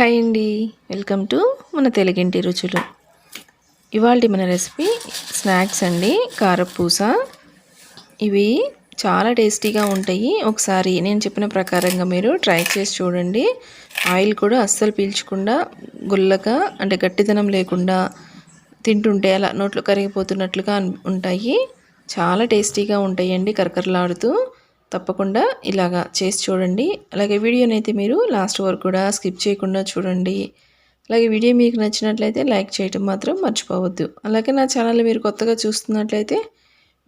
Hi అండి. Welcome to మన తెలుగింటి రుచులు. ఇవాళ మన రెసిపీ స్నాక్స్ అండి కారపూస. ఇవి చాలా టేస్టీగా ఉంటాయి. ఒకసారి నేను చెప్పిన ప్రకారంగా మీరు ట్రై చేసి చూడండి. ఆయిల్ కూడా అస్సలు పీల్చకుండా గుల్లగా అంటే గట్టిదనం లేకుండా తింటుంటే అలా నోట్లో కరిగిపోతున్నట్లుగా ఉంటాయి. చాలా టేస్టీగా ఉంటాయండి కరకరలాడుతూ. తప్పకుండా ఇలాగా చేసి చూడండి. అలాగే వీడియోని అయితే మీరు లాస్ట్ వరకు కూడా స్కిప్ చేయకుండా చూడండి. అలాగే వీడియో మీకు నచ్చినట్లయితే లైక్ చేయటం మాత్రం మర్చిపోవద్దు. అలాగే నా ఛానల్ మీరు కొత్తగా చూస్తున్నట్లయితే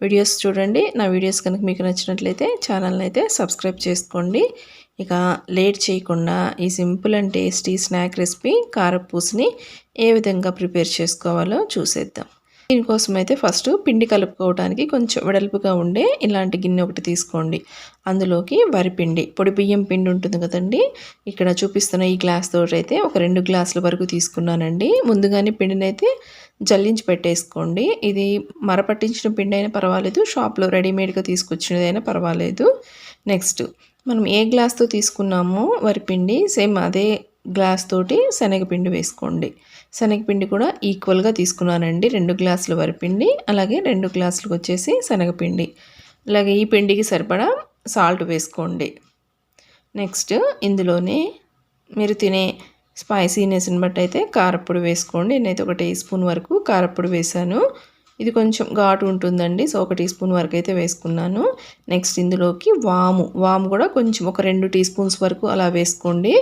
వీడియోస్ చూడండి. నా వీడియోస్ కనుక మీకు నచ్చినట్లయితే ఛానల్ని అయితే సబ్స్క్రైబ్ చేసుకోండి. ఇక లేట్ చేయకుండా ఈ simple and tasty snack recipe కారపూసని ఏ విధంగా ప్రిపేర్ చేసుకోవాలో చూసేద్దాం. దీనికోసం అయితే ఫస్ట్ పిండి కలుపుకోవడానికి కొంచెం వెడల్పుగా ఉండే ఇలాంటి గిన్నె ఒకటి తీసుకోండి. అందులోకి వరిపిండి పొడి బియ్యం పిండి ఉంటుంది కదండి. ఇక్కడ చూపిస్తున్న ఈ గ్లాస్ తోటి అయితే ఒక రెండు గ్లాసుల వరకు తీసుకున్నానండి. ముందుగానే పిండిని అయితే జల్లించి పెట్టేసుకోండి. ఇది మరపట్టించిన పిండి అయినా పర్వాలేదు షాప్లో రెడీమేడ్గా తీసుకొచ్చినదైనా పర్వాలేదు. నెక్స్ట్ మనం ఏ గ్లాస్తో తీసుకున్నామో వరిపిండి సేమ్ అదే గ్లాస్ తోటి శనగపిండి వేసుకోండి. శనగపిండి కూడా ఈక్వల్గా తీసుకున్నానండి. రెండు గ్లాసులు వరిపిండి అలాగే రెండు గ్లాసులకు వచ్చేసి శనగపిండి. అలాగే ఈ పిండికి సరిపడా సాల్ట్ వేసుకోండి. నెక్స్ట్ ఇందులోనే మీరు తినే స్పైసీనెస్ని బట్టి అయితే కారప్పొడి వేసుకోండి. నేనైతే ఒక టీ స్పూన్ వరకు కారప్పొడి వేశాను ఇది కొంచెం ఘాటు ఉంటుందండి సో ఒక టీ స్పూన్ వరకు అయితే వేసుకున్నాను. నెక్స్ట్ ఇందులోకి వాము. వాము కూడా కొంచెం ఒక రెండు టీ స్పూన్స్ వరకు అలా వేసుకోండి.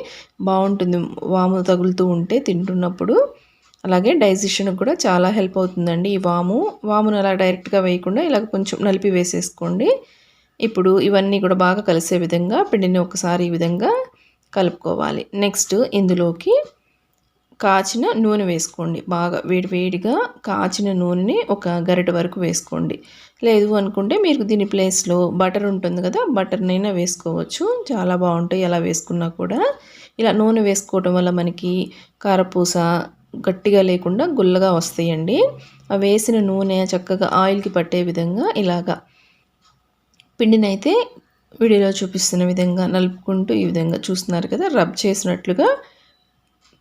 బాగుంటుంది. వాము తగులుతూ ఉంటే తింటున్నప్పుడు. అలాగే డైజెషన్కి కూడా చాలా హెల్ప్ అవుతుందండి. ఈ వాము వామును అలా డైరెక్ట్గా వేయకుండా ఇలా కొంచెం నలిపి వేసేసుకోండి. ఇప్పుడు ఇవన్నీ కూడా బాగా కలిసే విధంగా పిండిని ఒకసారి ఈ విధంగా కలుపుకోవాలి. నెక్స్ట్ ఇందులోకి కాచిన నూనె వేసుకోండి. బాగా వేడివేడిగా కాచిన నూనెని ఒక గరిట వరకు వేసుకోండి. లేదు అనుకుంటే మీరు దీని ప్లేస్లో బటర్ ఉంటుంది కదా బటర్నైనా వేసుకోవచ్చు. చాలా బాగుంటాయి. అలా వేసుకున్నా కూడా ఇలా నూనె వేసుకోవటం వల్ల మనకి కారపూస గట్టిగా లేకుండా గుల్లగా వస్తాయండి. ఆ వేసిన నూనె చక్కగా ఆయిల్కి పట్టే విధంగా ఇలాగా పిండినైతే వీడియోలో చూపిస్తున్న విధంగా నలుపుకుంటూ ఈ విధంగా చూస్తున్నారు కదా రబ్ చేసినట్లుగా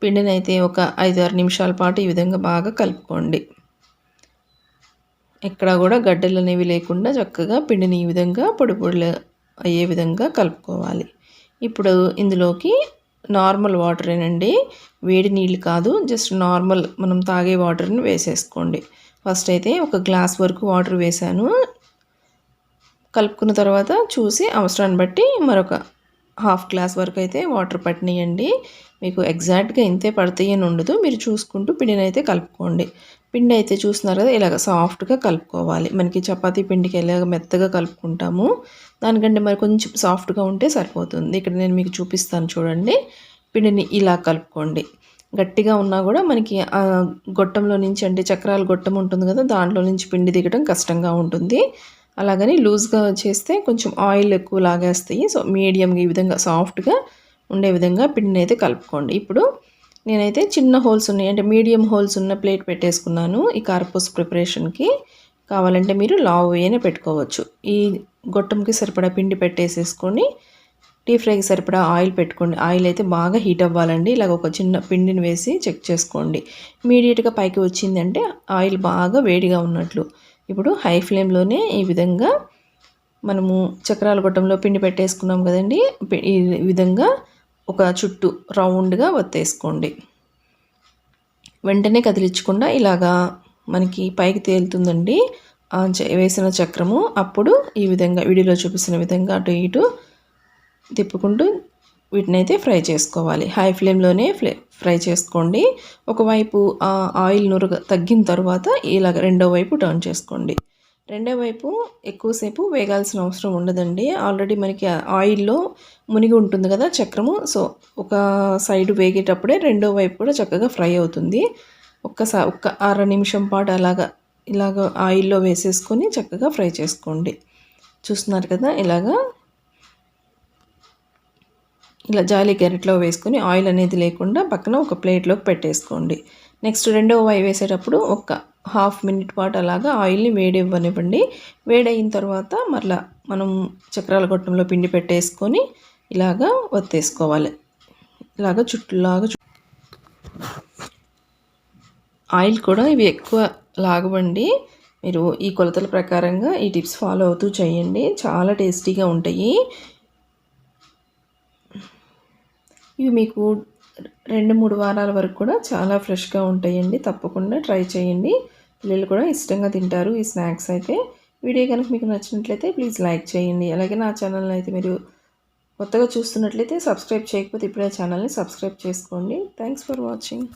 పిండినైతే ఒక ఐదు ఆరు నిమిషాల పాటు ఈ విధంగా బాగా కలుపుకోండి. ఎక్కడా కూడా గడ్డలు అనేవి లేకుండా చక్కగా పిండిని ఈ విధంగా పొడి పొడిలు అయ్యే విధంగా కలుపుకోవాలి. ఇప్పుడు ఇందులోకి నార్మల్ వాటరేనండి. వేడి నీళ్ళు కాదు జస్ట్ నార్మల్ మనం తాగే వాటర్ని వేసేసుకోండి. ఫస్ట్ అయితే ఒక గ్లాస్ వరకు వాటర్ వేసాను కలుపుకున్న తర్వాత చూసి అవసరాన్ని బట్టి మరొక హాఫ్ గ్లాస్ వరకు అయితే వాటర్ పట్టినాయండి. మీకు ఎగ్జాక్ట్గా ఇంతే పడతాయి అని ఉండదు. మీరు చూసుకుంటూ పిండిని అయితే కలుపుకోండి. పిండి అయితే చూస్తున్నారు కదా ఇలాగ సాఫ్ట్గా కలుపుకోవాలి. మనకి చపాతీ పిండికి ఎలాగ మెత్తగా కలుపుకుంటాము దానికంటే మరి కొంచెం సాఫ్ట్గా ఉంటే సరిపోతుంది. ఇక్కడ నేను మీకు చూపిస్తాను చూడండి. పిండిని ఇలా కలుపుకోండి. గట్టిగా ఉన్నా కూడా మనకి గొట్టంలో నుంచి అంటే చక్రాల గొట్టం ఉంటుంది కదా దాంట్లో నుంచి పిండి దిగడం కష్టంగా ఉంటుంది. అలాగని లూజ్గా చేస్తే కొంచెం ఆయిల్ ఎక్కువ లాగేస్తాయి. సో మీడియంగా ఈ విధంగా సాఫ్ట్గా ఉండే విధంగా పిండిని అయితే కలుపుకోండి. ఇప్పుడు నేనైతే చిన్న హోల్స్ ఉన్నాయి. అంటే మీడియం హోల్స్ ఉన్న ప్లేట్ పెట్టేసుకున్నాను ఈ కార్పూస్ ప్రిపరేషన్కి కావాలంటే మీరు లావు అయినా పెట్టుకోవచ్చు. ఈ గొట్టంకి సరిపడా పిండి పెట్టేసేసుకొని టీ ఫ్రైకి సరిపడా ఆయిల్ పెట్టుకోండి. ఆయిల్ అయితే బాగా హీట్ అవ్వాలండి. ఇలాగ ఒక చిన్న పిండిని వేసి చెక్ చేసుకోండి. ఇమీడియట్గా పైకి వచ్చిందంటే ఆయిల్ బాగా వేడిగా ఉన్నట్లు. ఇప్పుడు హై ఫ్లేమ్లోనే ఈ విధంగా మనము చక్రాల గొట్టంలో పిండి పెట్టేసుకున్నాం కదండి. ఈ విధంగా ఒక చుట్టూ రౌండ్గా వత్తేసుకోండి. వెంటనే కదిలించకుండా ఇలాగా మనకి పైకి తేలుతుందండి. వేసిన చక్రము అప్పుడు ఈ విధంగా వీడియోలో చూపిస్తున్న విధంగా అటు ఇటు తిప్పుకుంటూ వీటిని అయితే ఫ్రై చేసుకోవాలి. హై ఫ్లేమ్లోనే ఫ్లే ఫ్రై చేసుకోండి. ఒకవైపు ఆయిల్ నురుగ తగ్గిన తర్వాత ఇలాగ రెండో వైపు టర్న్ చేసుకోండి. రెండో వైపు ఎక్కువసేపు వేగాల్సిన అవసరం ఉండదండి. ఆల్రెడీ మనకి ఆయిల్లో మునిగి ఉంటుంది కదా చక్రము. సో ఒక సైడ్ వేగేటప్పుడే రెండో వైపు కూడా చక్కగా ఫ్రై అవుతుంది. ఒక్కసారి ఒక్క అర నిమిషం పాటు అలాగా ఇలాగ ఆయిల్లో వేసేసుకొని చక్కగా ఫ్రై చేసుకోండి. చూస్తున్నారు కదా ఇలాగా. ఇలా జాలి గెరెట్లో వేసుకొని ఆయిల్ అనేది లేకుండా పక్కన ఒక ప్లేట్లోకి పెట్టేసుకోండి. నెక్స్ట్ రెండవ వై వేసేటప్పుడు ఒక హాఫ్ మినిట్ పాటు అలాగా ఆయిల్ని వేడి ఇవ్వనివ్వండి వేడయిన తర్వాత మరలా మనం చక్రాల గొట్టంలో పిండి పెట్టేసుకొని ఇలాగా వత్తేసుకోవాలి. ఇలాగా చుట్టులాగా ఆయిల్ కూడా ఇవి ఎక్కువ లాగవండి. మీరు ఈ కొలతల ప్రకారంగా ఈ టిప్స్ ఫాలో అవుతూ చేయండి. చాలా టేస్టీగా ఉంటాయి. ఇవి మీకు రెండు మూడు వారాల వరకు కూడా చాలా ఫ్రెష్గా ఉంటాయండి. తప్పకుండా ట్రై చేయండి. పిల్లలు కూడా ఇష్టంగా తింటారు ఈ స్నాక్స్ అయితే. వీడియో కనుక మీకు నచ్చినట్లయితే ప్లీజ్ లైక్ చేయండి. అలాగే నా ఛానల్ని అయితే మీరు కొత్తగా చూస్తున్నట్లయితే సబ్స్క్రైబ్ చేయకపోతే ఇప్పుడే ఛానల్ని సబ్స్క్రైబ్ చేసుకోండి. Thanks for watching.